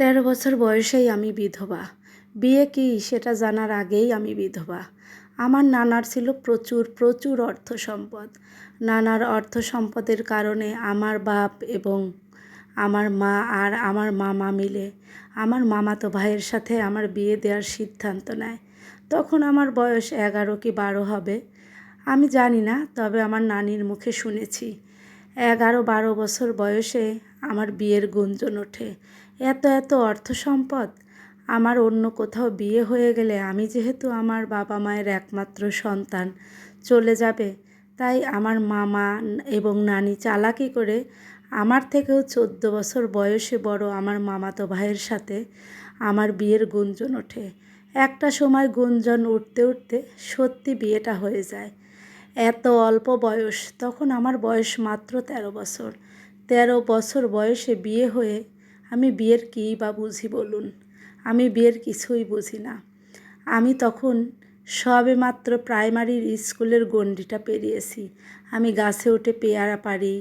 তেরো বছর বয়সেই আমি বিধবা। বিয়ে কি সেটা জানার আগেই আমি বিধবা। আমার নানার ছিল প্রচুর প্রচুর অর্থ সম্পদ। নানার অর্থ সম্পদের কারণে আমার বাপ এবং আমার মা আর আমার মামা মিলে আমার মামাতো ভাইয়ের সাথে আমার বিয়ে দেওয়ার সিদ্ধান্ত নেয়। তখন আমার বয়স এগারো কি বারো হবে, আমি জানি না, তবে আমার নানির মুখে শুনেছি। এগারো বারো বছর বয়সে আমার বিয়ের গুঞ্জন ওঠে। এত এত অর্থ সম্পদ? আমার অন্য কোথাও বিয়ে হয়ে গেলে আমি যেহেতু আমার বাবা মায়ের একমাত্র সন্তান, চলে যাবে। তাই আমার মামা এবং নানি চালাকি করে আমার থেকেও চোদ্দ বছর বয়সে বড় আমার মামাতো ভাইয়ের সাথে আমার বিয়ের গুঞ্জন ওঠে। একটা সময় গুঞ্জন উঠতে উঠতে সত্যি বিয়েটা হয়ে যায়। এত অল্প বয়স, তখন আমার বয়স মাত্র তেরো বছর। তেরো বছর বয়সে বিয়ে হয়ে আমি বিয়ের কী বা বুঝি বলুন? আমি বিয়ের কিছুই বুঝি না। আমি তখন সবে মাত্র প্রাইমারির স্কুলের গণ্ডিটা পেরিয়েছি। আমি গাছে উঠে পেয়ারা পারি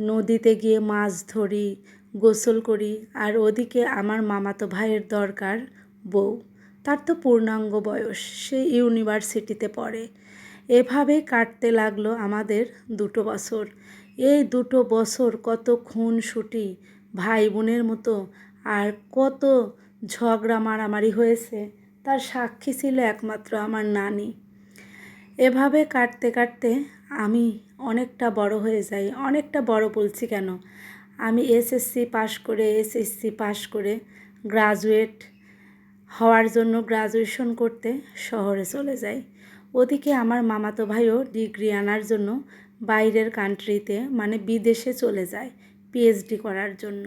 নদীতে গিয়ে মাছ ধরি, গোসল করি আর ওদিকে আমার মামাতো ভাইয়ের দরকার বউ। তার তো পূর্ণাঙ্গ বয়স, সে ইউনিভার্সিটিতে পড়ে। এভাবে কাটতে লাগল আমাদের দুটো বছর। এই দুটো বছর কত খুন সুটি ভাই বোনের মতো। আর কত ঝগড়া মারামারি হয়েছে, তার সাক্ষী ছিল একমাত্র আমার নানি। এভাবে কাটতে কাটতে আমি অনেকটা বড় হয়ে যাই। অনেকটা বড় বলছি কেন? আমি এসএসসি পাশ করে, এসএসসি পাশ করে গ্রাজুয়েট হওয়ার জন্য গ্রাজুয়েশন করতে শহরে চলে যাই। ওদিকে আমার মামাতো ভাইও ডিগ্রি আনার জন্য বাইরের কান্ট্রিতে মানে বিদেশে চলে যায় পিএইচডি করার জন্য।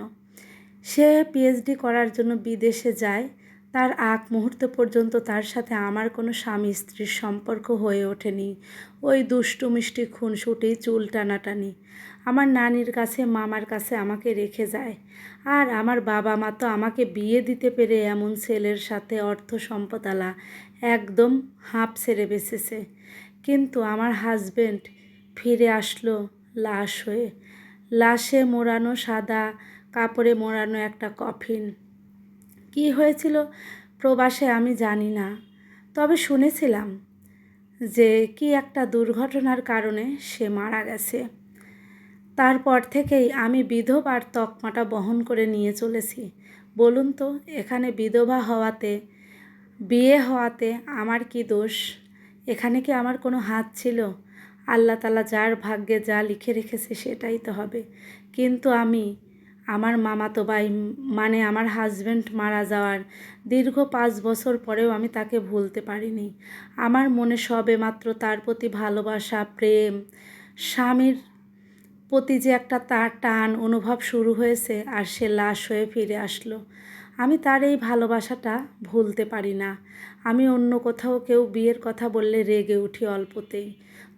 সে পিএইচডি করার জন্য বিদেশে যায়, তার আগ মুহূর্ত পর্যন্ত তার সাথে আমার কোনো স্বামী স্ত্রীর সম্পর্ক হয়ে ওঠেনি। ওই দুষ্টু, মিষ্টি খুনসুটি, চুল টানাটানি। আমার নানির কাছে, মামার কাছে আমাকে রেখে যায়। আর আমার বাবা মা তো আমাকে বিয়ে দিতে পেরে এমন ছেলের সাথে অর্থ সম্পদালা একদম হাঁপ ছেড়ে বেঁচেছে। কিন্তু আমার হাজবেন্ড ফিরে আসলো লাশ হয়ে। লাশে মোড়ানো সাদা কাপড়ে মোড়ানো একটা কফিন। কি হয়েছিল প্রবাসে আমি জানি না, তবে শুনেছিলাম যে কি একটা দুর্ঘটনার কারণে সে মারা গেছে। তারপর থেকেই আমি বিধবার তকমাটা বহন করে নিয়ে চলেছি। বলুন তো, এখানে বিধবা হওয়াতে, বিয়ে হওয়াতে আমার কি দোষ? এখানে কি আমার কোনো হাত ছিল? আল্লাহ তালা যার ভাগ্যে যা লিখে রেখেছে সেটাই তো হবে। কিন্তু আমি, আমার মামাতো ভাই মানে আমার হাজব্যান্ড মারা যাওয়ার দীর্ঘ পাঁচ বছর পরেও আমি তাকে ভুলতে পারিনি। আমার মনে সবে মাত্র তার প্রতি ভালোবাসা, প্রেম, স্বামীর প্রতি যে একটা তার টান, অনুভব শুরু হয়েছে আর সে লাশ হয়ে ফিরে আসলো। আমি তার এই ভালোবাসাটা ভুলতে পারি না। আমি অন্য কোথাও কেউ বিয়ের কথা বললে রেগে উঠি অল্পতেই।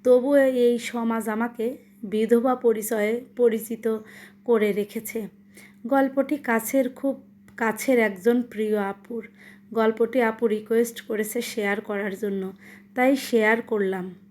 তবুও এই সমাজ আমাকে বিধবা পরিচয়ে পরিচিত করে রেখেছে। গল্পটি কাছের খুব কাছের একজন প্রিয় আপুর। গল্পটি আপু রিকোয়েস্ট করেছে শেয়ার করার জন্য। তাই শেয়ার করলাম।